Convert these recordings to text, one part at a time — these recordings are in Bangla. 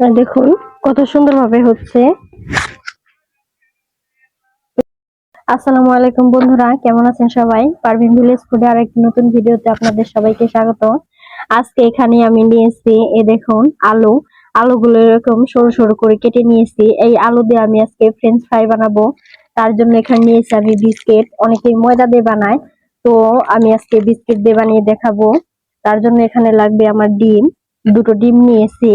দেখুন, কত সুন্দর ভাবে হচ্ছে। আসসালামু আলাইকুম বন্ধুরা, কেমন আছেন সবাই? পারভিন ভিলেজ ফুডে আর একটি নতুন ভিডিওতে আপনাদের সবাইকে স্বাগত। আজকে এখানে আমি নিয়েছি এ দেখুন, আলু। আলুগুলো এরকম সরু সরু করে কেটে নিয়েছি এই আলু দিয়ে আমি আজকে ফ্রেঞ্চ ফ্রাই বানাবো। তার জন্য এখানে নিয়েছি আমি বিস্কিট অনেকেই ময়দা দিয়ে বানায়। তো আমি আজকে বিস্কিট দিয়ে বানিয়ে দেখাবো। তার জন্য এখানে লাগবে আমার ডিম। দুটো ডিম নিয়েছি।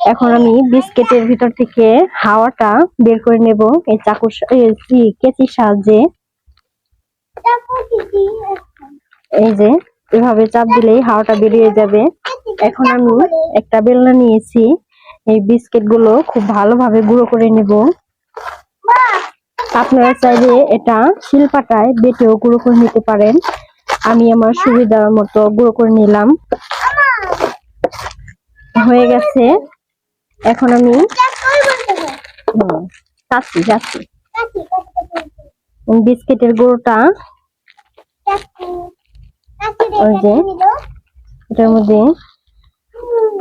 এখন আমি বিস্কেটের ভিতর থেকে হাওয়াটা বের করে নেব। এই চাকুর কেচির সাহায্যে। এই যে, এভাবে চাপ দিলেই হাওয়াটা বেরিয়ে যাবে। এখন আমি একটা বেলনা নিয়েছি। এই বিস্কিটগুলো খুব ভালোভাবে গুঁড়ো করে নেব। আপনারা চাইলে এটা শিলপাটায় বেটেও গুঁড়ো করে নিতে পারেন। আমি আমার সুবিধার মতো গুঁড়ো করে নিলাম। হয়ে গেছে। এখন আমি যাচ্ছি যাচ্ছি। বিস্কিটের গুঁড়োটা ওই যে এটার মধ্যে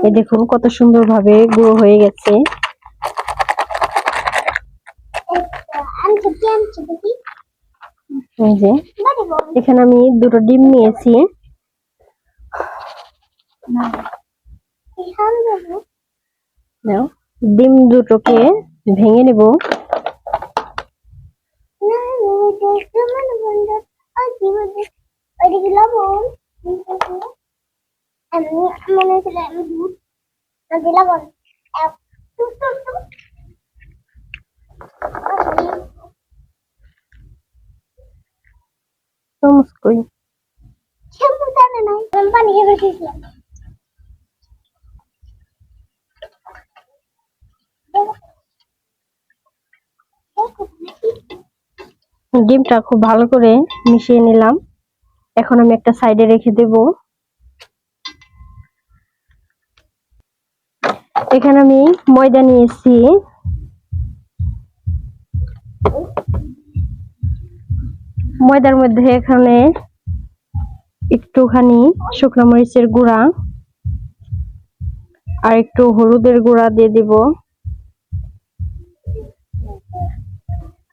এই দেখুন কত সুন্দর ভাবে গুঁড়ো হয়ে গেছে। এই যে এখানে আমি দুটো ডিম নিয়েছি। ডিম দুটোকে ভেঙে নেব। মনে দিলাম চামচ কই ফেলেছিলাম ডিমটা খুব ভালো করে মিশিয়ে নিলাম। এখন আমি একটা সাইডে রেখে দেব। এখানে আমি ময়দা নিয়েছি। ময়দার মধ্যে এখানে একটুখানি শুকনো মরিচের গুঁড়া আর একটু হলুদের গুঁড়া দিয়ে দিব।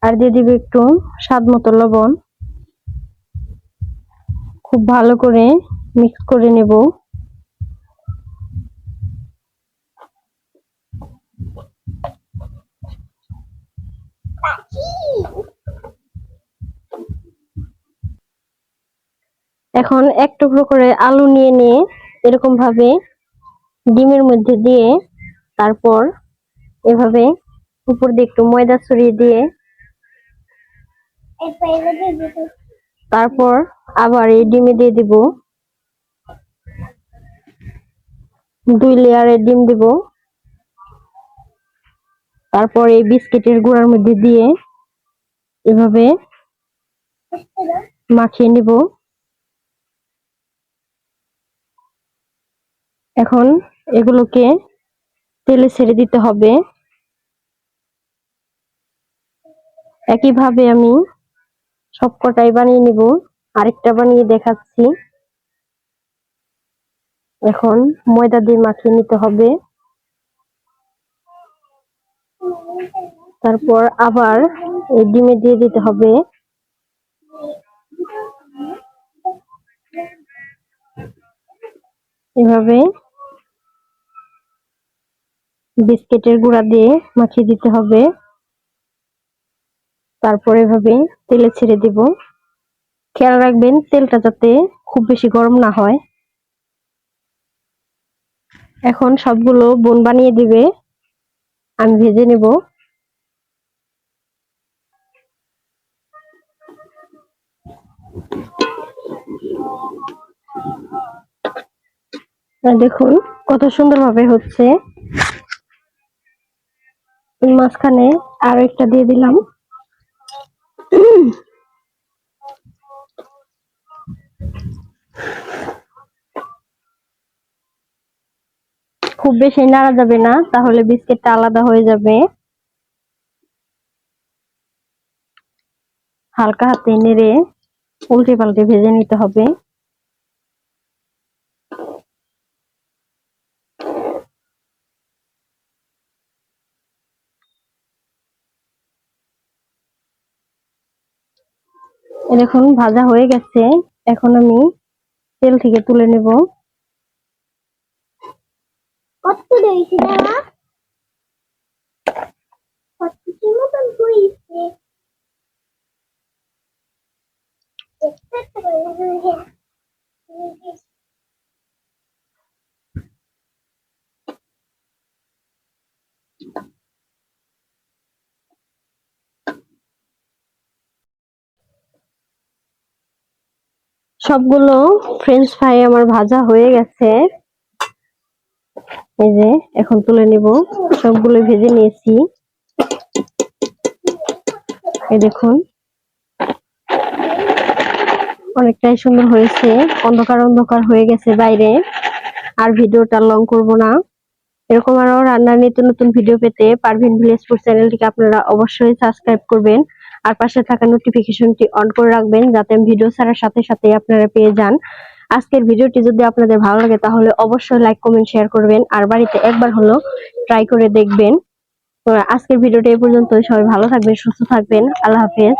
আর দিয়ে দিব একটু স্বাদ মতো লবণ। খুব ভালো করে মিক্স করে নেব। এখন এক টুকরো করে আলু নিয়ে নিয়ে এরকম ভাবে ডিমের মধ্যে দিয়ে তারপর এভাবে উপর দিয়ে একটু ময়দা ছড়িয়ে দিয়ে তারপর আবার এই ডিমে দিয়ে দিব। দুই লেয়ারের ডিম দিব। তারপর এই বিস্কিটের গুঁড়ার মধ্যে দিয়ে এভাবে মাখিয়ে নিব। এখন এগুলোকে তেলে ছেড়ে দিতে হবে। একইভাবে আমি সবকটাই বানিয়ে নিব। আরেকটা বানিয়ে দেখাচ্ছি। এখন ময়দা দিয়ে মাখিয়ে নিতে হবে। তারপর আবার এই ডিমে দিয়ে দিতে হবে। এভাবে বিস্কিটের গুঁড়া দিয়ে মাখিয়ে দিতে হবে। তারপরে এভাবে তেলে ছেড়ে দিব। খেয়াল রাখবেন, তেলটা যাতে খুব বেশি গরম না হয়। এখন সবগুলো বোন বানিয়ে দিবে। আমি ভেজে নেব। দেখুন কত সুন্দর ভাবে হচ্ছে। মাঝখানে আরও একটা দিয়ে দিলাম। খুব বেশি নাড়া যাবে না, তাহলে বিস্কিটটা আলাদা হয়ে যাবে। হালকা হাতে নেড়ে উল্টে পাল্টে ভেজে নিতে হবে। এই দেখুন ভাজা হয়ে গেছে। এখন আমি তেল থেকে তুলে নেব। সবগুলো ফ্রেঞ্চ ফ্রাই আমার ভাজা হয়ে গেছে। এই যে, এখন তুলে নিব। সবগুলো ভেজে নিয়েছি। এই দেখুন। অনেকটাই সুন্দর হয়েছে। অন্ধকার অন্ধকার হয়ে গেছে বাইরে। আর ভিডিওটা লং করব না। এরকম আরও রান্নার নিত্য নতুন ভিডিও পেতে পারভিন ভিলেজ ফুড চ্যানেলটিকে আপনারা অবশ্যই সাবস্ক্রাইব করবেন। আর পাশে থাকা নোটিফিকেশনটি অন করে রাখবেন, যাতে ভিডিও ছাড়ার সাথে সাথে আপনারা পেয়ে যান। আজকের ভিডিওটি যদি আপনাদের ভালো লাগে, তাহলে অবশ্যই লাইক কমেন্ট শেয়ার করবেন। আর বাড়িতে একবার হলো ট্রাই করে দেখবেন। আজকের ভিডিওটি এই পর্যন্ত সবাই ভালো থাকবেন, সুস্থ থাকবেন। আল্লাহ হাফেজ।